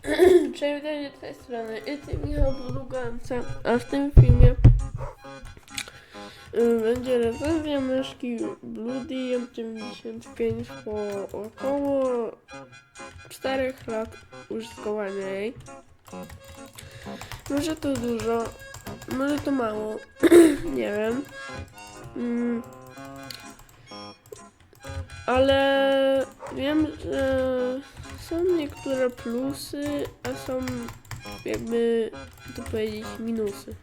Cześć, z tej strony. I ty Michał Podługance. A w tym filmie y, będzie recenzja myszki Bloody M95 po około 4 lat użytkowania jej. Może to dużo, może to mało, nie wiem. Mm. Ale wiem, że są niektóre plusy, a są jakby to powiedzieć minusy.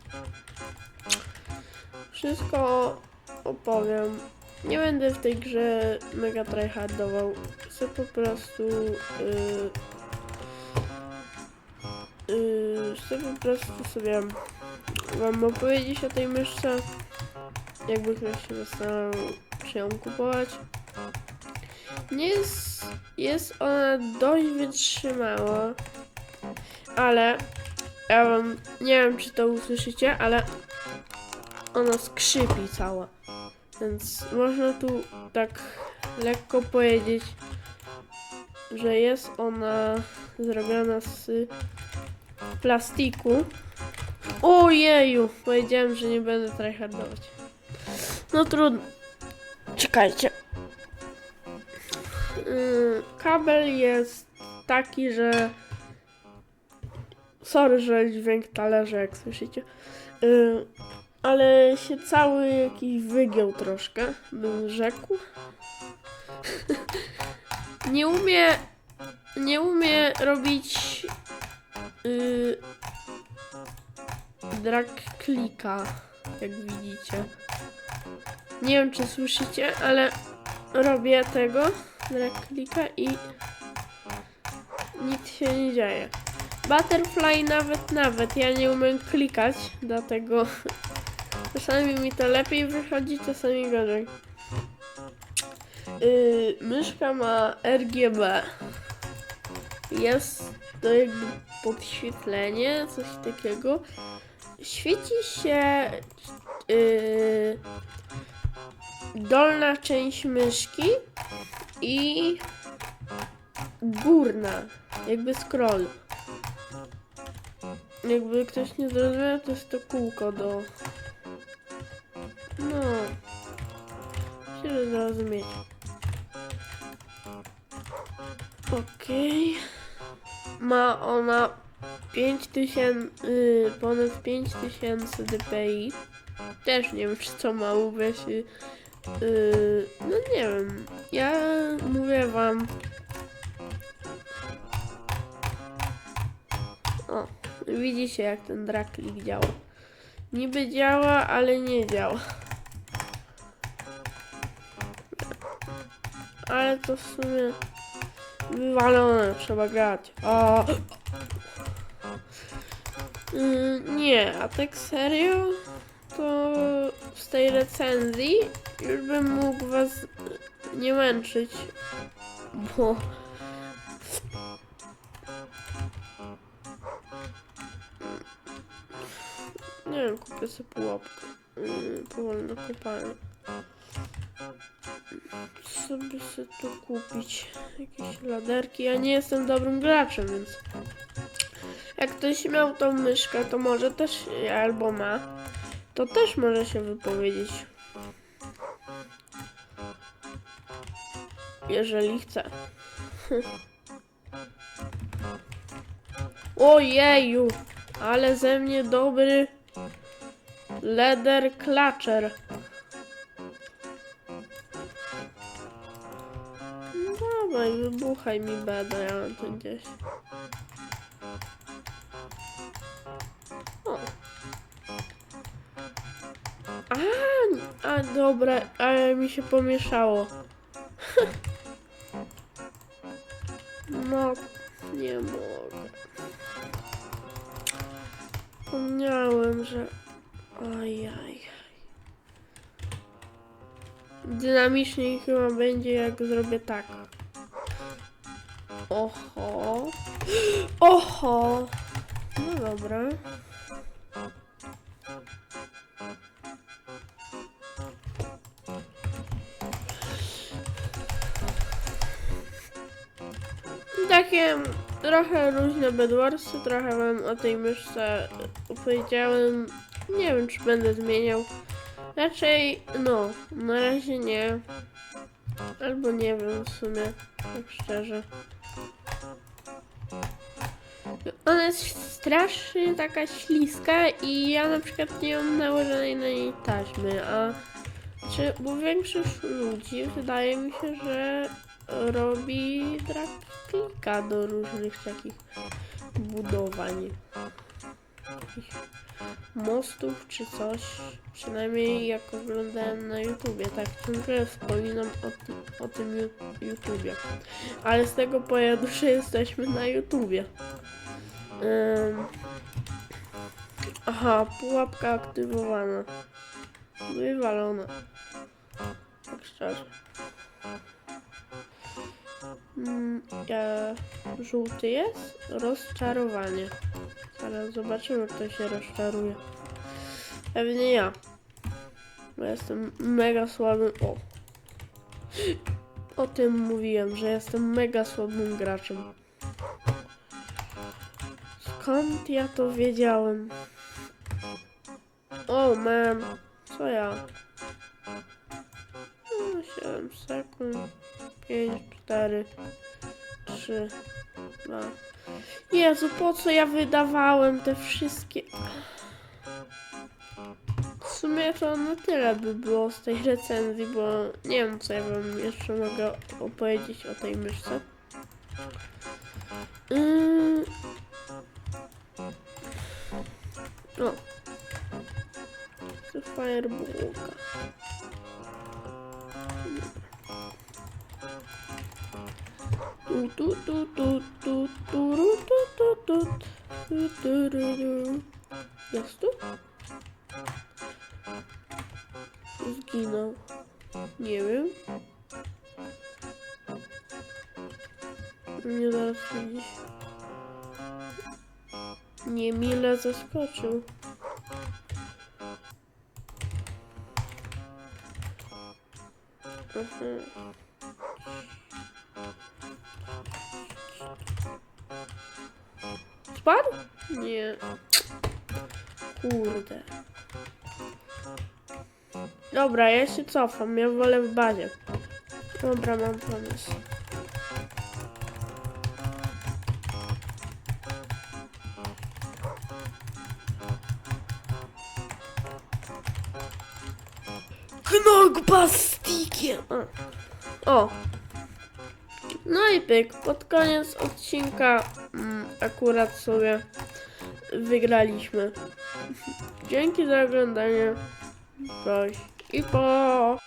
Wszystko opowiem. Nie będę w tej grze mega tryhardował. Chcę po prostu yy, yy, chcę po prostu sobie wam opowiedzieć o tej myszce. Jakby ktoś się zastanawiał, czy ją kupować. Nie jest, jest ona dość wytrzymała, ale ja nie wiem czy to usłyszycie, ale ona skrzypi cała. Więc można tu tak lekko powiedzieć, że jest ona zrobiona z plastiku. Ojeju, powiedziałem, że nie będę tryhardować. No trudno. Czekajcie. Yy, kabel jest taki, że. Sorry, że dźwięk talerza, jak słyszycie. Yy, ale się cały jakiś wygiął troszkę, bym rzekł. nie umie. Nie umie robić. Yy, drag klika, jak widzicie. Nie wiem, czy słyszycie, ale robię tego drag klika i nic się nie dzieje. Butterfly nawet, nawet, ja nie umiem klikać, dlatego czasami mi to lepiej wychodzi, czasami gorzej. Yy, myszka ma RGB. Jest to jakby podświetlenie, coś takiego. Świeci się yy, dolna część myszki i górna, jakby scroll. Jakby ktoś nie zrozumiał, to jest to kółko do... No... Myślę, że zrozumiecie. Okej. Ma ona 5000, y, ponad 5000 dpi. Też nie wiem, czy co ma uwieść. y, Yy, no nie wiem. Ja mówię wam. O, widzicie jak ten draklik działa. Niby działa, ale nie działa. Ale to w sumie wywalone, trzeba grać. O! Yy, nie, a tak serio? to z tej recenzji już bym mógł was nie męczyć, bo nie wiem, kupię sobie pułapkę yy, powolno kopalnię. Co by sobie tu kupić? Jakieś laderki. Ja nie jestem dobrym graczem, więc jak ktoś miał tą myszkę, to może też albo ma to też może się wypowiedzieć. Jeżeli chce. Ojeju, ale ze mnie dobry leder. No dawaj, wybuchaj mi beda, ja mam to gdzieś. A dobra, ale mi się pomieszało. No, nie mogę. Zapomniałem, że... Ajaj. Dynamiczniej chyba będzie, jak zrobię tak. Oho. Oho. No dobra. Takie trochę różne bedwarsy, trochę wam o tej myszce opowiedziałem. Nie wiem, czy będę zmieniał. Raczej, no, na razie nie. Albo nie wiem w sumie, tak szczerze. Ona jest strasznie taka śliska i ja na przykład nie mam nałożonej na niej taśmy, a czy, bo większość ludzi wydaje mi się, że robi drag klika do różnych takich budowań. Takich mostów czy coś. Przynajmniej jak oglądałem na YouTubie, tak ciągle wspominam o, tym- o tym YouTubie. Ale z tego powodu, że jesteśmy na YouTubie. Ym. Aha, pułapka aktywowana. Wywalona. Tak szczerze. Mm, e, żółty jest? Rozczarowanie. Zaraz zobaczymy, kto się rozczaruje. Pewnie ja. Bo jestem mega słabym. O. O tym mówiłem, że jestem mega słabym graczem. Skąd ja to wiedziałem? O, man. Co ja? No, 7 sekund. 5, 4, 3, 2. Jezu, po co ja wydawałem te wszystkie... W sumie to na tyle by było z tej recenzji, bo nie wiem, co ja wam jeszcze mogę opowiedzieć o tej myszce. Yy... O. To Tu, tu, tu, tu, tu, ru, tu, tu, tu, tu, tu, ru, ru. Jest tu? Zginął. Nie wiem. Nie zaraz widzisz. Niemile zaskoczył. Aha. Nie. Kurde. Dobra, ja się cofam. Ja wolę w bazie. Dobra, mam pomysł. Knogbastikiem! O! No i pyk, pod koniec odcinka akurat sobie wygraliśmy. Dzięki za oglądanie. Cześć i po!